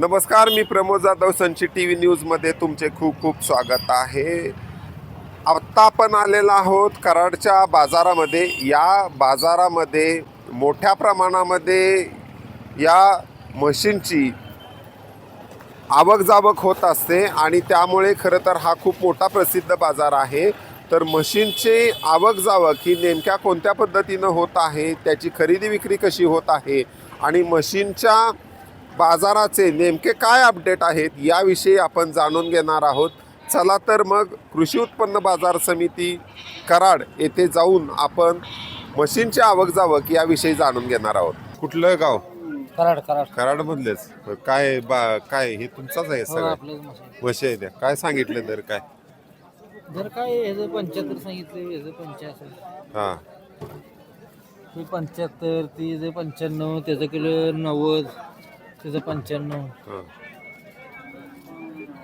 नमस्कार मी Pramod Jadhav संची T V न्यूजमध्ये तुमचे खूप खूप स्वागत आहे. आत्ता आपण आलेलो आहोत कराडच्या बाजारामध्ये. या बाजारामध्ये मोठ्या प्रमाणामध्ये या मशीनची आवक जावक होत असते आणि त्यामुळे खरं तर हा खूप मोठा प्रसिद्ध बाजार आहे. तर मशीनचे आवक जावक ही नेमक्या कोणत्या पद्धतीनं होत आहे त्याची खरेदी विक्री कशी होत आहे आणि मशीनच्या बाजाराचे नेमके काय अपडेट आहेत याविषयी आपण जाणून घेणार आहोत. चला तर मग कृषी उत्पन्न बाजार समिती कराड येथे जाऊन आपण मशीनची आवक जावक याविषयी जाणून घेणार आहोत. कुठलं गाव? कराड कराड. कराडमधलेच. काय बा काय हे तुमचाच आहे हो सगळं? म्हशी आहे. त्या. काय सांगितलं तर काय? जर काय ह्याचं पंच्याहत्तर सांगितलं ह्याचं पंच्याहत्तर. हा पंच्याहत्तर ते जे पंच्याण्णव त्याचं किलो नव्वद. त्याचं पंच्याण्णव. हा.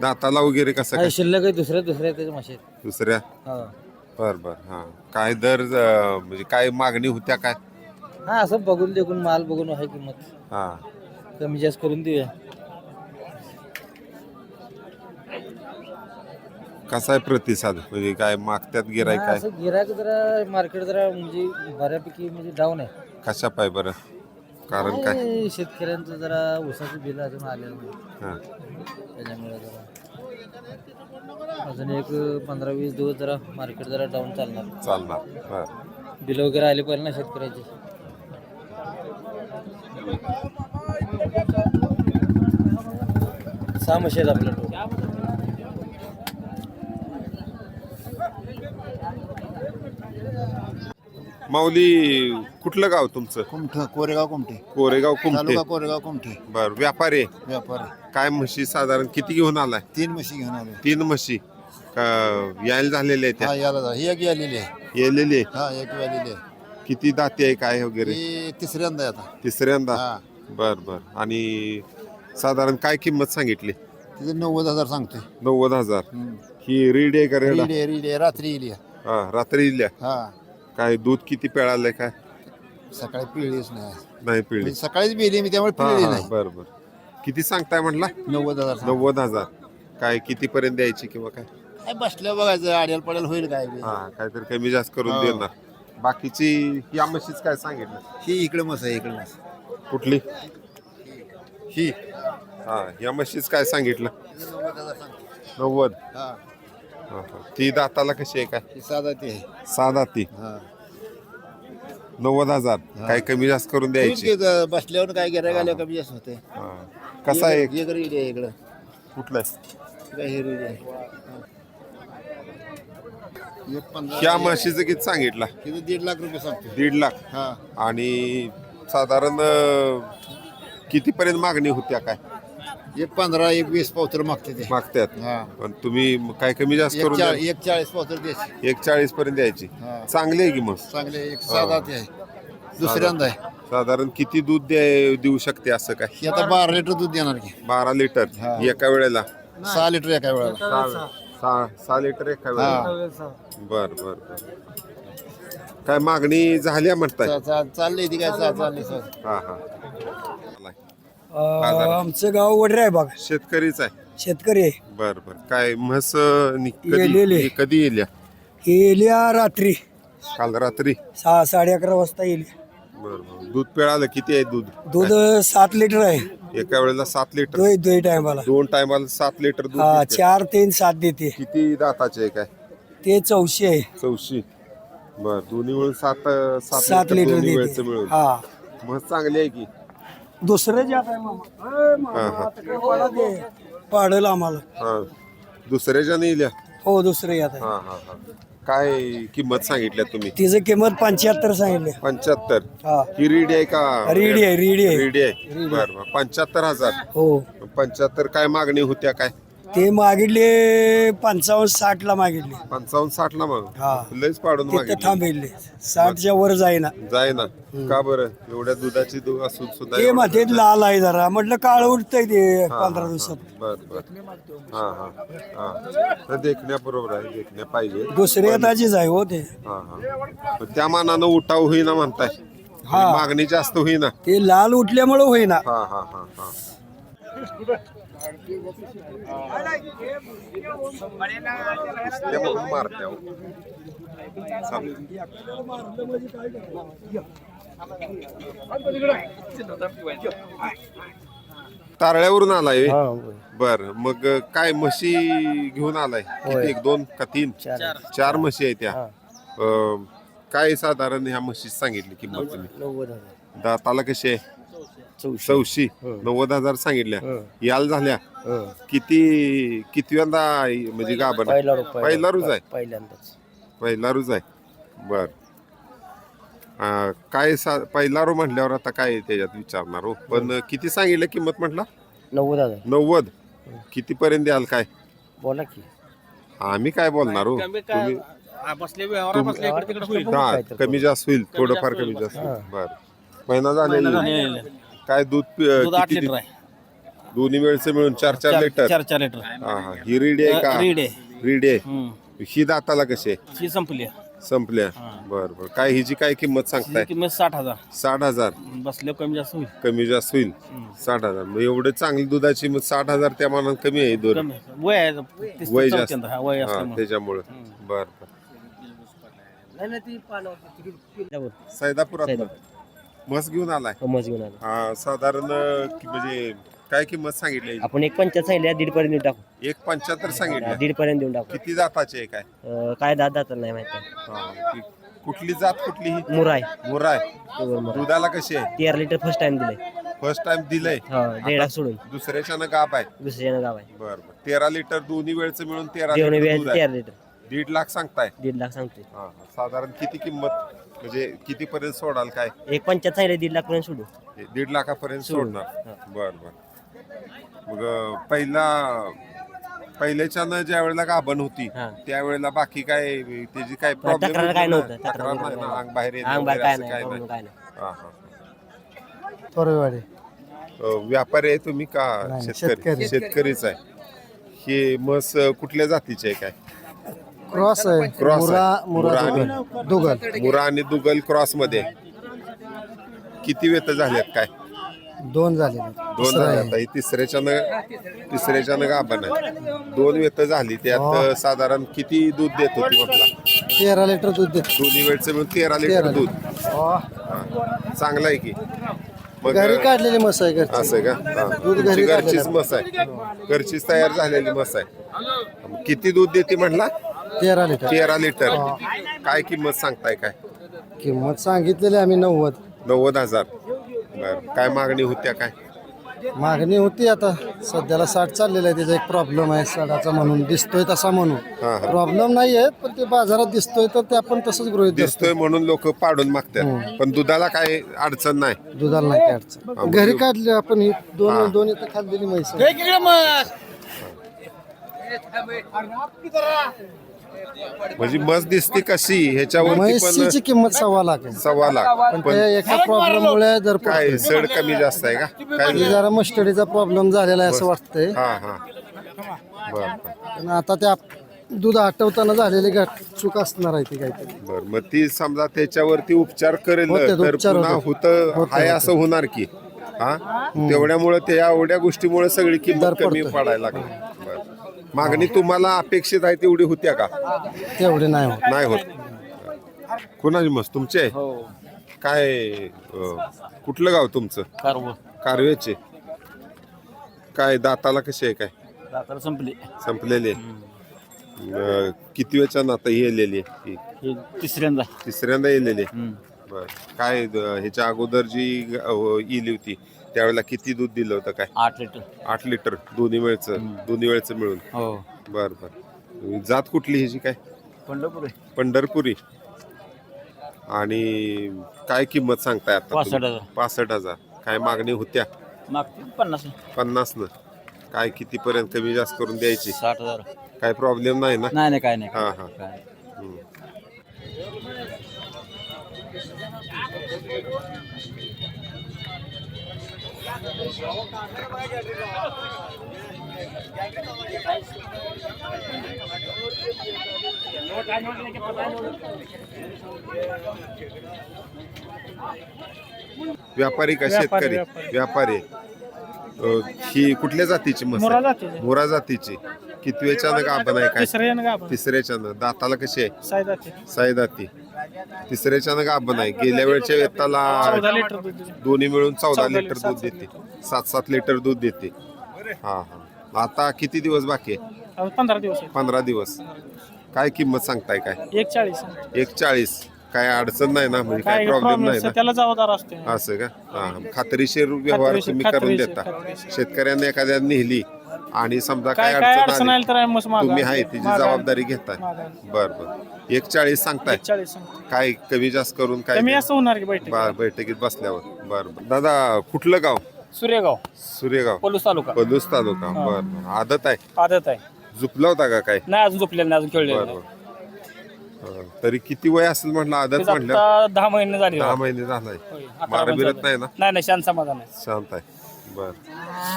दाताला वगैरे कसं काय? शिल्लक आहे दुसऱ्या दुसऱ्या त्याच्या माशात. दुसऱ्या? हा. बर बर हा. काय दर अं, म्हणजे काय मागणी होत्या काय? हा असं बघून देखून माल बघून आहे किंमत. हा. कमी जास्त करून देऊया. कसा आहे प्रतिसाद? म्हणजे काय मागत्यात गिराय हा, काय? असं गिराक जरा मार्केट जरा म्हणजे बऱ्यापैकी म्हणजे डाऊन आहे. कशा पाय बरं? कारण काय? काय शेतकऱ्यांचं जरा ऊसाचं बिल अजून आलेलं नाही. हा. त्याच्यामुळे जरा अजून एक पंधरा वीस दिवस जरा मार्केट जरा डाऊन चालणार. चालणार बर बिल वगैरे आले पाहिजे ना शेतकऱ्याचे? सहा म्हशी आहेत आपल्या माऊली कुठलं गाव तुमचं? कुमठ कोरेगाव कुमठे. कोरेगाव तालुका कोरेगाव कुमठे. बर व्यापारी आहे. व्यापारी. काय म्हशी साधारण किती घेऊन आलाय? तीन म्हशी घेऊन आले तीन म्हशी. का- यायला झालेल्या आहेत हा त्या? याला जा ही एक आलेली आहे. येलेले हा एक आलेली आहे. किती दाते आहे काय वगैरे? ही तिसऱ्यांदा आहे आता. तिसऱ्यांदा? हा. बर बर. आणि साधारण काय किंमत सांगितली? तिथे नव्वद हजार सांगतोय. नव्वद हजार. हम्म. ही रीड आहे का रेडा? रीड आहे रीड आहे. रात्री आहे. हा रात्री इल्या हा. काय दूध किती पेळालंय काय? सकाळी पिळलीच नाही. नाही पिळली. म्हणजे सकाळीच पिली मी त्यामुळे हा पिळली हा नाही. बर बर. किती सांगताय म्हटला नव्वद हजार सांग. नव्वद हजार. काय किती पर्यंत द्यायची किंवा काय? काय बसल्या बघायचं आड्याल पडेल होईल काय बी. हा काहीतरी कमी जास्त करून हो. देणार. बाकीची या म्हशीच काय सांगितलं? ही इकडे मस आहे इकडे मस कुठली? ही. हा या म्हशीच काय सांगितलं? नव्वद हा हा, हा. ती दाताला कशी आहे काय? ही साधा ती आहे. साधा ती. हा. नव्वद हजार. काय कमी जास्त करून द्यायची. बसल्यावर काय गिरायक कमी जास्त होते. हा. कसा आहे? आहे इकडं. कुठलं काय हे रीड आहे? एक पंधरा ह्या म्हशीचं किती सांगितलं? तिथे दीड लाख रुपये सांगतो दीड लाख. हा. आणि साधारण अं, कितीपर्यंत मागणी होत्या काय? एक पंधरा एक वीस पावतर मागते ते. मागत्यात. हा. पण तुम्ही काय कमी जास्त एक करून द्या. एक चाळीस पावतर द्यायची. एक चाळीस पर्यंत द्यायची. हा. चांगली आहे की मग? चांगले एक साधा ते आहे. दुसऱ्यांदा आहे साधारण किती दूध द्या- देऊ शकते असं काय? ही आता बारा लिटर दूध देणार की. बारा लिटर हा. एका वेळेला? सहा लिटर एका वेळेला. सहा. सहा- सहा लिटर एका वेळेला? बर बर बर. काय मागणी झाल्या म्हणताय? चा- चा- चालली ती काय चा- चालली सर. हा हा. आमचं गाव वडरे आहे बघ. शेतकरीच आहे. शेतकरी आहे. बर बर. काय म्हस नि- येलेले. कधी कधी येल्या येल्या रात्री. काल रात्री? सहा साडे अकरा वाजता येईल बर बर. दूध पिळालं किती आहे दूध? दूध सात लिटर आहे. एका वेळेला सात लिटर? दोन दोन टायमाला. दोन टायमाला सात लिटर दूध हा देते. चार तीन सात देते. किती दाताचे आहे काय? ते चौशे आहे. चौशी. बर दोन्ही मिळून सात अं, सात लिटर दोन्ही वेळचं देते मिळून. हा. म्हस चांगली आहे की? दुसरं जे आता आहे मामा. ए, मामा. आता काय पाडा दे. पाडलं आम्हाला. हा. दुसऱ्याच्या नेल्या हो दुसरं येत आहे. हा हा हा. काय किंमत सांगितल्या तुम्ही? तिचं किंमत पंच्याहत्तर सांगितले. पंच्याहत्तर? हा. ही रीड आहे का? रीडी आहे रीडी आहे. रीड आहे. बर बर. पंच्याहत्तर हजार. हो. पंच्याहत्तर काय मागणी होत्या काय? ते मागितले पंचावन्न साठ ला मागितले. पंचावन्न साठ ला मग? हा. लयच पाडून तिथं मागितली. थांबले. साठच्या वर जाईना. जाय ना का बरं? एवढ्या दुधाची दूध असून सुद्धा ते एवढं- म्हणते लाल आहे जरा. म्हटलं काळ उठतंय ते पंधरा दिवसात. बर बर. हा हा. हा. तर देखण्या बरोबर आहे देखण्या पाहिजे. दुसऱ्या येताचीच आहे हो ते. हा हा. त्या मानानं उठाव होईना म्हणताय. हा. मागणी जास्त होईना. ते लाल उठल्यामुळे होईना. हा हा हा हा. चालेल. तारळ्यावरून आलाय बर मग काय म्हशी घेऊन आलाय? किती? एक दोन का तीन? चार. म्हशी आहेत त्या. अं, काय साधारण ह्या म्हशी सांगितली किंमत तुम्ही? दाताला कशी आहे? चौशी. नव्वद हजार सांगितल्या. याल झाल्या. किती कितव्यांदा म्हणजे गाभण? पहिला रुपये. पहिला रुज आहे? पहिल्यांदाच. पहिला रुज आहे. बर. काय सा पहिला रो म्हटल्यावर आता काय त्याच्यात विचारणार हो? पण किती सांगितलं किंमत म्हटला? नव्वद हजार. नव्वद. किती पर्यंत द्याल काय? बोला की. आम्ही काय बोलणार हो? तुम्ही बसले व्यवहार बसले इकडे तिकडे होईल. हा कमी जास्त होईल. थोडंफार कमी जास्त होईल. बर. महिना झालेला काय दूध पि- दूध आठ किती लिटर आहे. दोन्ही वेळचे मिळून चार चार लिटर. चार चार लिटर. हा हा. ही रीड आहे का? रीड आहे. रीड आहे. हम्म. ही दाताला कशी आहे? ही संपली संपल्या बर बर. काय हिची काय किंमत सांगताय? किंमत साठ हजार. साठ हजार. बसले कमी जास्त होईल. कमी जास्त होईल. साठ हजार. मग एवढे चांगली दुधाची मग साठ हजार त्या मानात कमी आहे कमी वय आहे. तीस ते वय जास्त. चौथ्यांदा. हा, वय हा असल्यामुळे. त्याच्यामुळं. बर बर. नाही नाही ती पानं सैदापुरात मस घेऊन आलाय. कमच घेऊन आलो. हा साधारण कि- म्हणजे काय किंमत सांगितली? आपण एक पंचायत सांगितल्या दीड पर्यंत देऊन टाकू. एक पंच्याहत्तर सांगितलं. दीड पर्यंत देऊन टाकू. किती जाताचे आहे काय? अं, काय दात दात नाही माहिती हा, ती कुठली जात कुठली ही? मुराय. मुराय. प्युअर मुराय. दुधाला कशी आहे? तेरा लिटर फर्स्ट टाइम दिले फर्स्ट टाइम दिलंय. हा सोडून. दुसऱ्याच्यानं गाप आहे. दुसऱ्यानं गाव आहे. बर बर. तेरा लिटर दोन्ही वेळचं मिळून तेरा जेवण लिटर वेळ दूध आहे. तेरा लिटर. दीड लाख सांगताय. दीड लाख सांगतोय. हा, हा. साधारण किती किंमत? म्हणजे किती पर्यंत सोडाल काय? एक पंचायत सांगितलं दीड लाख पर्यंत सोडू. हे दीड लाखापर्यंत. सोडणार. बर बर. मग अं, पहिला पहिल्याच्यानं ज्या वेळेला गाभण होती हा. त्यावेळेला बाकी काय त्याची काय प्रॉब्लेम तक्रार काय नव्हतं तक्रार तक्रार नाही ना काय अंग बाहेर येणं अंग बाहेर वगैरे काय असं नाही काय प्रॉब्लेम नाही. काय नाही. हा, हा. थोरवाडे अं, व्यापारी आहे तुम्ही का? नाही, शेतकरी. शेतकरी. शेतकरीच आहे. हे मस अं, कुठल्या जातीचे आहे काय? क्रॉस आहे. क्रॉस मुरा आहे. मुरा मुरा आणि- दुगल दुगल. मुरा आणि दुगल क्रॉसमध्ये. किती वेत झाल्यात काय? दोन झाले दोन झाले आता ही तिसऱ्याच्यानं तिसऱ्याच्यानं गाभण आहे? दोन वेत झाली. त्यात साधारण किती दूध देत होती म्हटला? तेरा लिटर दूध देत दोन्ही वेळचं मिळून तेरा लिटर तेरा दूध. हो. हा. चांगलं आहे की. मग घरी काढलेली मस आहे घरची. असं आहे का? हा. दूध घरी तुमची घरचीच काढलेलं. मस आहे. घरचीच तयार झालेली मस आहे. किती दूध देते म्हटला? तेरा लिटर. तेरा लिटर. काय किंमत सांगताय काय? किंमत सांगितलेली आम्ही नव्वद. नव्वद हजार. बर. काय मागणी होत्या काय? मागणी होती आता. सध्याला साठ चाललेला आहे. त्याचा एक प्रॉब्लेम आहे. साडाचा म्हणून. दिसतोय तसा म्हणून. हा प्रॉब्लेम नाही आहे पण ते बाजारात दिसतोय तर ते आपण तसंच गृहित दिसतोय म्हणून लोक पाडून मागतात. पण दुधाला काय अडचण नाही. दुधाला नाही काय अडचण. घरी काढले आपण ही. दोन दोन इथं खाल्लेली म्हैस. आहे. म्हणजे मस्त दिसते कशी? म्हैसीची पण किंमत सव्वा लाख आहे. सव्वा लाख. पण पण त्या एका प्रॉब्लेम मुळे जर काय सड कमी जास्त आहे का? काय? हे जरा मस्टडीचा प्रॉब्लेम झालेला आहे असं वाटतंय. हा हा. बर पण आता त्या दूध आठवताना झालेली गाठ चूक असणार आहे ती काहीतरी. बर मग ती समजा त्याच्यावरती उपचार करेल होते, तर उपचार पुन्हा होते. होत होते, आहे होते. असं होणार की? हा? तेवढ्यामुळे त्या एवढ्या गोष्टीमुळे सगळी किंमत दर कमी. पडायला लागली. मागणी तुम्हाला अपेक्षित आहे तेवढी होत्या का? तेवढे नाही होत. नाही होत. कुणाची मस्त तुमचे आहे? हो. काय अं, कुठलं गाव तुमचं? कारव. कारवेचे काय दाताला कशी आहे काय? दाताला संपली. संपलेली अं, किती वेळच्या नाता येलेली आहे ही? हे तिसऱ्यांदा. तिसऱ्यांदा येलेली आहे. हम्म. बर. काय द- ह्याच्या अगोदर जी ग- अं, इली होती त्यावेळेला किती दूध दिलं होतं काय? आठ लिटर. आठ लिटर दोन्ही वेळचं दोन्ही वेळचं मिळून. हो. बर बर. जात कुठली ह्याची काय? पंढरपूर. आहे पंढरपुरी. आणि काय किंमत सांगताय आता पासष्ट तुम्ही? हजार. पासष्ट हजार. काय मागणी होत्या? मागतील पन्नास. पन्नास न काय किती पर्यंत कमी जास्त करून द्यायची? साठ हजार. काय प्रॉब्लेम नाही ना? नाही नाही काय नाही. हा हा. काय हम्म. व्यापारी का शेतकरी व्यापारी अ, ही कुठल्या जातीची म्हस मुरा आहे? जातीची. मुरा जातीची. किती वेळच्यानं गाभण आहे काय? तिसऱ्या ना गाभण तिसऱ्याच्यानं दाताला कशी आहे? साई जाते. साई दाती तिसऱ्याच्यानं गाभण आहे गेल्या वेळच्या वेताला चौदा लिटर दूध देते. दोन्ही मिळून चौदा चौदा लिटर लिटर, दूध देते. सात सात लिटर दूध देते. हा हा. आता किती दिवस बाकी आहे? पंधरा दिवस आहेत. पंधरा दिवस. काय किंमत सांगताय काय? एक चाळीस एक चाळीस काय अडचण नाही ना? म्हणजे काय काय प्रॉब्लेम नाही ना? त्याला जबाबदार असते असं का? हा खात्रीशीर व्यवहार खात्रीशीर- तुम्ही करून खात्रीशीर- देता. खात्रीशीर. शेतकऱ्यांना एखाद्या नेली आणि समजा काय काय काय अडचण अडचण आली आली तर मागा तुम्ही आहे तिची मागा- जबाबदारी घेताय. मागा. बर बर. एक चाळीस सांगताय. चाळीस सांगतो. काय कमी जास्त करून काय कमी असं होणार की बैठक बर बैठकीत बसल्यावर. बर बर. दादा कुठलं गाव? सूर्यगाव सूर्यगाव पलूस तालुका. पदूस तालुका. बर बर. आदत आहे? आदत आहे. झुपला होता का काय? नाही अजून झोपलेलं नाही अजून बर खेळलेलं बर. हा, तरी किती वय असेल म्हटलं आदत त्याचं म्हटलं? आता दहा महिने झाले. दहा महिने झालाय. होय, अकरा मारा महिने बिरत झाले. नाही ना? नाही नाही शांत समाधान आहे. शांत आहे. बर.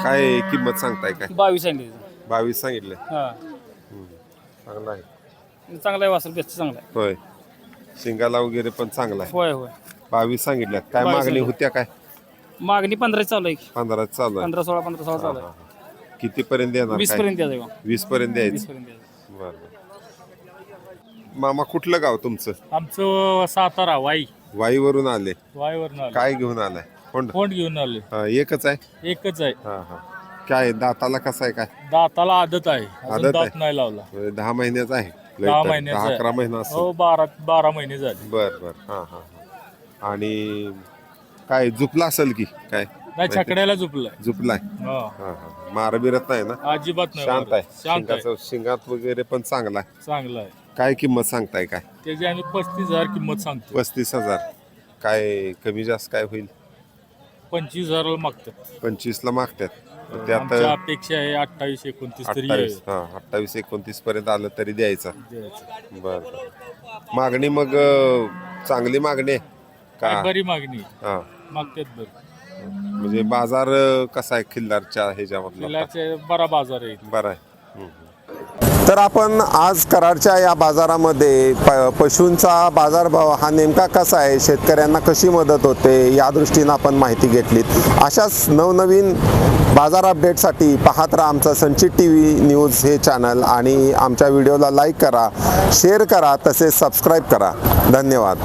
काय किंमत सांगताय काय? बावीस सांगितलं. बावीस सांगितले. हा. चांगला आहे. चांगला आहे वासर बेस्ट चांगला आहे. होय. शिंगाला वगैरे पण चांगला आहे. होय होय. बावीस सांगितल्यात. काय बावीस मागणी. होत्या काय? मागणी पंधरा चालू आहे की. पंधरा चालू आहे. पंधरा सोळा पंधरा सोळा चालू आहे. किती पर्यंत देणार वीस काय? पर्यंत का? वीस पर्यंत वीस द्यायचं पर्यंत द्यायचं बर बर. मामा कुठलं गाव तुमचं? आमचं सातारा वाई. वाईवरून आले. वाईवरून आलो. काय घेऊन आलाय? कोण? कोंड घेऊन आले? हा, एकच आहे? एकच आहे. हा हा. काय दाताला कसं आहे काय? दाताला आदत आहे. अजून आदत आहे? दात नाही लावला. म्हणजे दहा महिन्याचा आहे. दहा महिन्याचा आहे. अकरा महिना असतो हो बारा बारा महिने झाले. बर बर. हा हा हा. आणि काय झुपला असेल की? काय? नाही छकड्याला झोपलाय. झुपलाय? हो. हा हा. मारबिरत नाही ना? अजिबात नाही शांत आहे. शांत आहे. शिंगाचं शिंगात वगैरे पण चांगला आहे. चांगलं आहे. काय किंमत सांगताय काय? त्याची आम्ही पस्तीस हजार किंमत सांगतो पस्तीस हजार. काय कमी जास्त काय होईल? पंचवीस हजाराला मागतात. पंचवीस ला त्यात आमची अपेक्षा आहे अठ्ठावीस एकोणतीस तरी अठ्ठावीस हा अठ्ठावीस एकोणतीस पर्यंत आलं तरी द्यायचा. द्यायचं. बर. बर. मागणी मग अं, चांगली मागणी आहे काय का बरी मागणी हा. मागतात बरं. म्हणजे बाजार अं, कसा आहे खिल्लारच्या ह्याच्यामधला? बरा बाजार आहे बरं आहे. तर आपण आज कराडच्या या बाजारामध्ये प पशूंचा बाजारभाव हा नेमका कसा आहे? शेतकऱ्यांना कशी मदत होते? या दृष्टीनं आपण माहिती घेतली अशाच नवनवीन बाजार अपडेटसाठी पाहत राहा आमचं संचित टी व्ही न्यूज हे चॅनल आणि आमच्या व्हिडिओला लाईक करा शेअर करा तसेच सबस्क्राईब करा. धन्यवाद.